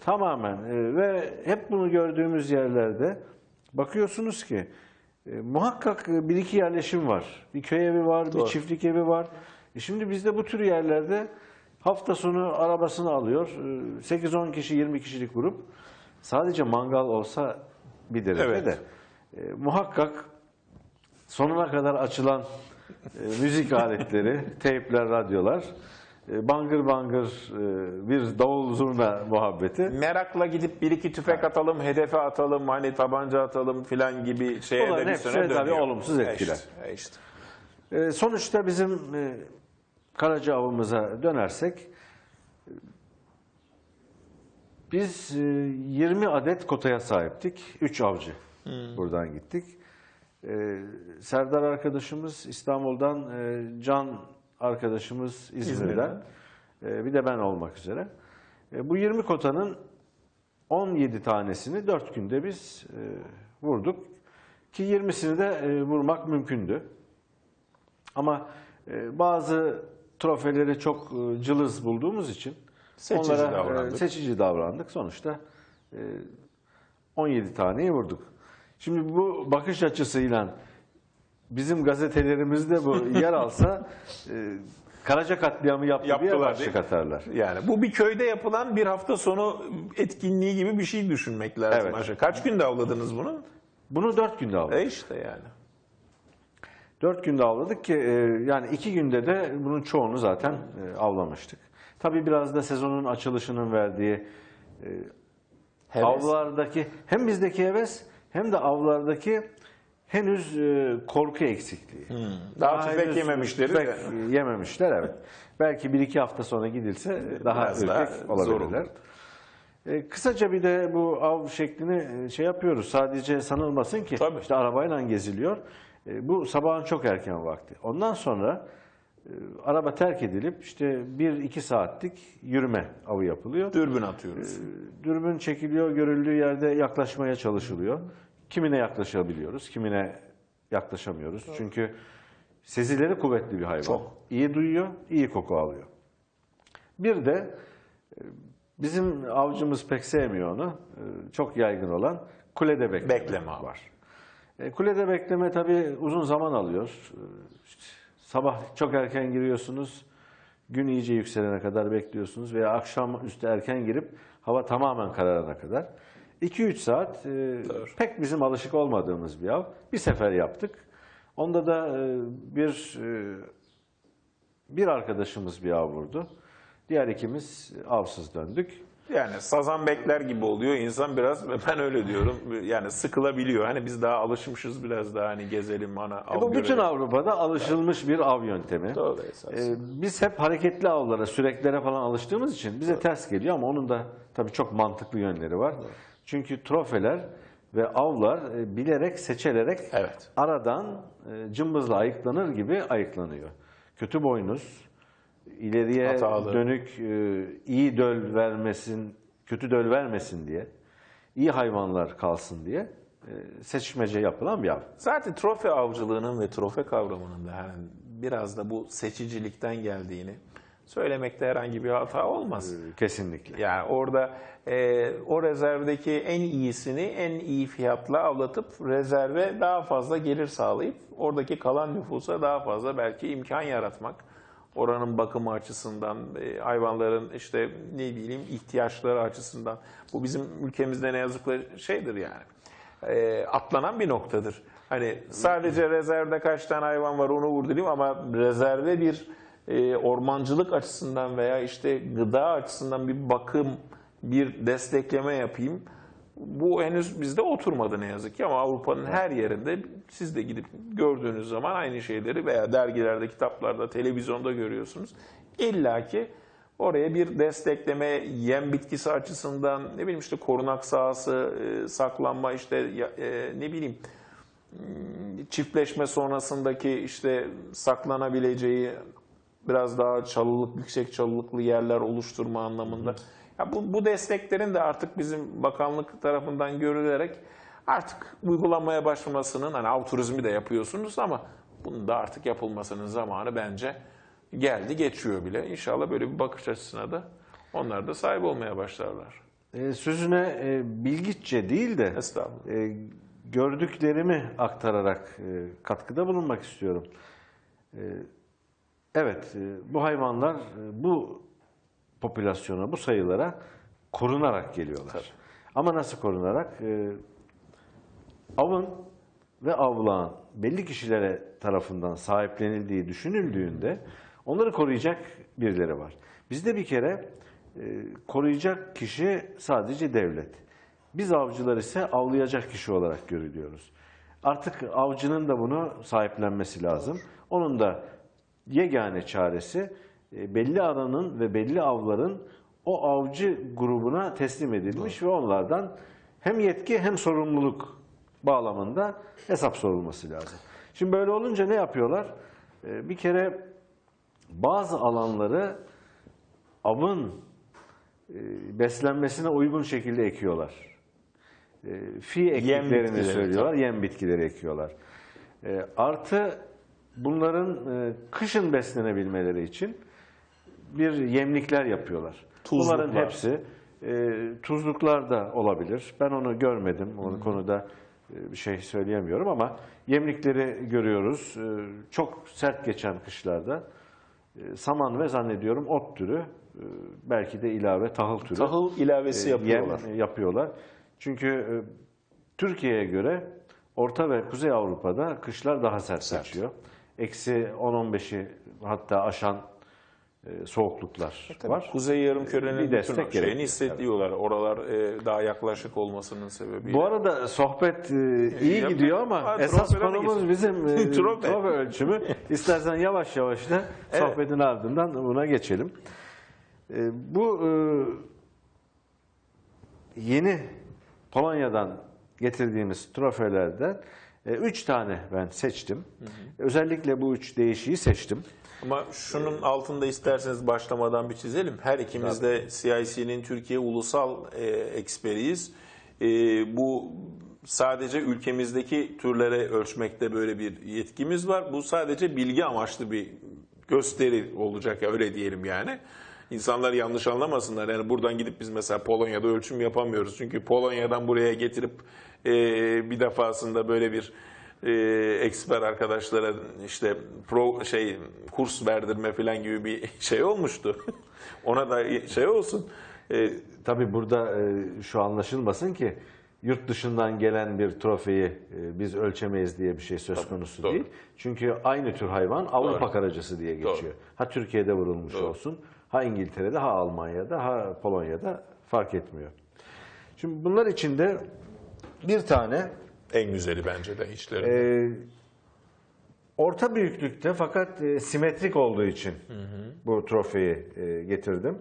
Tamamen e, ve hep bunu gördüğümüz yerlerde bakıyorsunuz ki e, muhakkak e, bir iki yerleşim var. Bir köy evi var, bir çiftlik evi var. E şimdi bizde bu tür yerlerde hafta sonu arabasını alıyor. e, 8-10 kişi, 20 kişilik grup. Sadece mangal olsa bir derece Evet. de e, muhakkak sonuna kadar açılan e, müzik aletleri, teypler, radyolar, bangır bangır e, bir davul zurna muhabbeti. Merakla gidip bir iki tüfek atalım, hedefe atalım, hani tabanca atalım filan gibi şeye Bunların de bir hepsi süre tabii olumsuz E etkiler. işte, e işte. E, sonuçta bizim e, Karaca avımıza dönersek e, biz e, 20 adet kotaya sahiptik. 3 avcı buradan gittik. E, Serdar arkadaşımız İstanbul'dan, e, Can arkadaşımız İzmir'den, e, bir de ben olmak üzere. E, bu 20 kotanın 17 tanesini 4 günde biz e, vurduk. Ki 20'sini de e, vurmak mümkündü. Ama e, bazı trofeleri çok cılız bulduğumuz için Seçici onlara davrandık. seçici davrandık. Sonuçta e, 17 taneyi vurduk. Şimdi bu bakış açısıyla bizim gazetelerimizde bu yer alsa e, Karaca katliamı yaptı diye başlık atarlar. Yani bu bir köyde yapılan bir hafta sonu etkinliği gibi bir şey düşünmek lazım. Evet. aşağı. Kaç günde avladınız bunu? Bunu 4 günde aldık. E işte yani. Dört günde avladık ki e, yani iki günde de bunun çoğunu zaten e, avlamıştık. Tabii biraz da sezonun açılışının verdiği Heves. avlardaki hem bizdeki heves hem de avlardaki henüz e, korku eksikliği. Daha tüfek henüz yememişleri tüfek de. yememişler evet. Belki bir iki hafta sonra gidilse e, daha Biraz ürkek daha olabilirler. E, kısaca bir de bu av şeklini e, şey yapıyoruz. Sadece sanılmasın ki Tabii. işte arabayla geziliyor. E, bu sabahın çok erken vakti. Ondan sonra e, araba terk edilip işte bir iki saatlik yürüme avı yapılıyor. Dürbün atıyoruz. Dürbün çekiliyor, görüldüğü yerde yaklaşmaya çalışılıyor. Kimine yaklaşabiliyoruz, kimine yaklaşamıyoruz. Çünkü sezileri kuvvetli bir hayvan. Çok. İyi duyuyor, iyi koku alıyor. Bir de e, bizim avcımız pek sevmiyor onu. E, Çok yaygın olan kulede bekleme, Bekleme var. E, Kulede bekleme tabii uzun zaman alıyor. Sabah çok erken giriyorsunuz. Gün iyice yükselene kadar bekliyorsunuz veya akşam üstü erken girip hava tamamen kararana kadar. 2-3 saat e, pek bizim alışık olmadığımız bir av. Bir sefer yaptık. Onda da e, bir e, bir arkadaşımız bir av vurdu. Diğer ikimiz avsız döndük. Yani sazan bekler gibi oluyor insan biraz ben öyle diyorum yani sıkılabiliyor. Hani biz daha alışmışız biraz daha hani gezelim ana av E bu bütün görelim. Avrupa'da alışılmış bir av yöntemi. Doğru esas. Ee, biz hep hareketli avlara, süreklere falan alıştığımız için bize ters geliyor ama onun da tabii çok mantıklı yönleri var. Çünkü trofeler ve avlar e, bilerek, seçilerek Evet. aradan e, cımbızla ayıklanır gibi ayıklanıyor. Kötü boynuz, ileriye Hatalı. dönük e, iyi döl vermesin, kötü döl vermesin diye, iyi hayvanlar kalsın diye e, seçmece yapılan bir av. Zaten trofe avcılığının ve trofe kavramının da yani biraz da bu seçicilikten geldiğini söylemekte herhangi bir hata olmaz. Kesinlikle. Yani orada e, o rezervdeki en iyisini en iyi fiyatla avlatıp rezerve daha fazla gelir sağlayıp oradaki kalan nüfusa daha fazla belki imkan yaratmak. Oranın bakımı açısından, e, hayvanların işte ne bileyim ihtiyaçları açısından. Bu bizim ülkemizde ne yazık ki şeydir yani. E, atlanan bir noktadır. Hani sadece rezervde kaç tane hayvan var onu vurdurayım ama rezerve bir e, ormancılık açısından veya işte gıda açısından bir bakım, bir destekleme yapayım. Bu henüz bizde oturmadı ne yazık ki ama Avrupa'nın her yerinde siz de gidip gördüğünüz zaman aynı şeyleri veya dergilerde, kitaplarda, televizyonda görüyorsunuz. İlla ki oraya bir destekleme, yem bitkisi açısından ne bileyim işte korunak sahası, e, saklanma işte e, ne bileyim çiftleşme sonrasındaki işte saklanabileceği biraz daha çalılık, yüksek çalılıklı yerler oluşturma anlamında. Ya bu, bu desteklerin de artık bizim bakanlık tarafından görülerek artık uygulanmaya başlamasının hani av turizmi de yapıyorsunuz ama bunun da artık yapılmasının zamanı bence geldi geçiyor bile. İnşallah böyle bir bakış açısına da onlar da sahip olmaya başlarlar. e, sözüne e, bilgiçe değil de e, gördüklerimi aktararak e, katkıda bulunmak istiyorum. E, evet, e, bu hayvanlar e, bu popülasyona, bu sayılara korunarak geliyorlar. Ama nasıl korunarak? E, avın ve avlağın belli kişilere tarafından sahiplenildiği düşünüldüğünde onları koruyacak birileri var. Bizde bir kere koruyacak kişi sadece devlet. Biz avcılar ise avlayacak kişi olarak görülüyoruz. Artık avcının da bunu sahiplenmesi lazım. Onun da yegane çaresi e, belli aranın ve belli avların o avcı grubuna teslim edilmiş ve onlardan hem yetki hem sorumluluk bağlamında hesap sorulması lazım. Şimdi böyle olunca ne yapıyorlar? E, Bir kere bazı alanları avın e, beslenmesine uygun şekilde ekiyorlar. Fi ektiklerini bitkileri, söylüyorlar, yem bitkileri ekiyorlar. Artı bunların e, kışın beslenebilmeleri için bir yemlikler yapıyorlar. Tuzluklar. Bunların hepsi e, tuzluklar da olabilir. Ben onu görmedim. O konuda e, bir şey söyleyemiyorum ama yemlikleri görüyoruz. E, çok sert geçen kışlarda e, saman ve zannediyorum ot türü e, belki de ilave tahıl türü Tahıl ilavesi e, yapıyorlar. yem yapıyorlar. Çünkü e, Türkiye'ye göre Orta ve Kuzey Avrupa'da kışlar daha sert, Sert. geçiyor. Eksi 10-15'i hatta aşan e, soğukluklar Tabii var. Kuzey Yarımküre'nin Bir destek şeyini hissediyorlar. Oralar e, daha yaklaşık olmasının sebebiyle. Bu arada sohbet e, iyi Yap- gidiyor ama Hadi esas konumuz bizim e, trofe ölçümü. İstersen yavaş yavaş da Evet. sohbetin ardından buna geçelim. E, bu e, yeni Polonya'dan getirdiğimiz trofelerden e, üç tane ben seçtim. Özellikle bu üç değişiği seçtim. Ama şunun altında isterseniz başlamadan bir çizelim. Her ikimiz de CIC'nin Türkiye ulusal e, eksperiyiz. E, bu sadece ülkemizdeki türlere ölçmekte böyle bir yetkimiz var. Bu sadece bilgi amaçlı bir gösteri olacak ya öyle diyelim yani. İnsanlar yanlış anlamasınlar. Yani buradan gidip biz mesela Polonya'da ölçüm yapamıyoruz. Çünkü Polonya'dan buraya getirip e, bir defasında böyle bir e, eksper arkadaşlara işte pro şey kurs verdirme falan gibi bir şey olmuştu. Ona da şey olsun. E, Tabii burada e, şu anlaşılmasın ki yurt dışından gelen bir trofeyi e, biz ölçemeyiz diye bir şey söz konusu doğru. değil. Çünkü aynı tür hayvan Avrupa Doğru. karacası diye geçiyor. Doğru. Ha Türkiye'de vurulmuş olsun, ha İngiltere'de, ha Almanya'da, ha Polonya'da fark etmiyor. Şimdi bunlar içinde bir tane en güzeli bence de içleri. e, orta büyüklükte fakat e, simetrik olduğu için bu trofeyi e, getirdim.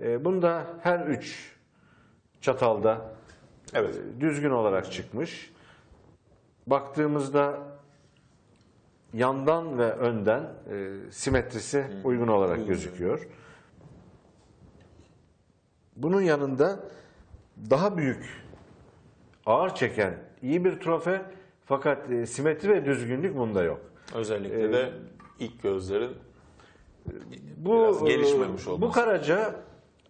E, bunda her üç çatalda evet. e, düzgün olarak çıkmış. Baktığımızda yandan ve önden e, simetrisi uygun olarak gözüküyor. Bunun yanında daha büyük, ağır çeken iyi bir trofe fakat e, simetri ve düzgünlük bunda yok. Özellikle e, de ilk gözlerin Bu Biraz gelişmemiş e, olması. Bu karaca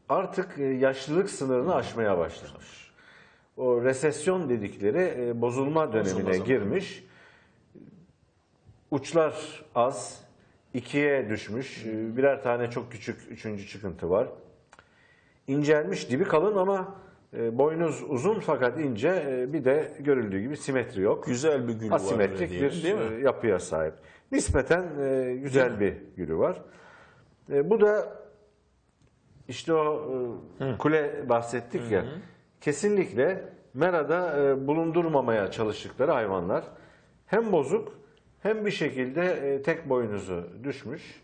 artık e, yaşlılık sınırını aşmaya başlamış. O resesyon dedikleri e, bozulma dönemine Bozulma girmiş. Uçlar az, ikiye düşmüş. E, Birer tane çok küçük üçüncü çıkıntı var. İncelmiş, dibi kalın ama e, boynuz uzun fakat ince. E, Bir de görüldüğü gibi simetri yok. güzel bir gül var. Asimetrik öyle diyelim, bir değil mi? e, yapıya sahip. Nispeten e, güzel bir gülü var. E, bu da işte o e, kule bahsettik ya. Kesinlikle merada e, bulundurmamaya çalıştıkları hayvanlar. Hem bozuk hem bir şekilde e, tek boynuzu düşmüş.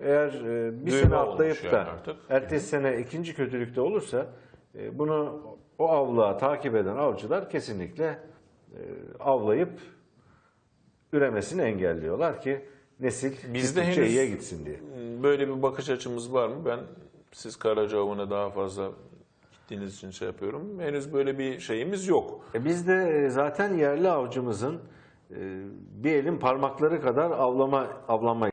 Eğer e, bir Düğme sene atlayıp yani da artık. ertesi sene ikinci kötülükte olursa e, bunu o avlığa takip eden avcılar kesinlikle e, avlayıp üremesini engelliyorlar ki nesil Bizde henüz- gitsin diye. Böyle bir bakış açımız var mı? Ben siz Karaca Ova'na daha fazla gittiğiniz için şey yapıyorum. Henüz böyle bir şeyimiz yok. E biz de e, zaten yerli avcımızın e, bir elin parmakları kadar avlama avlanma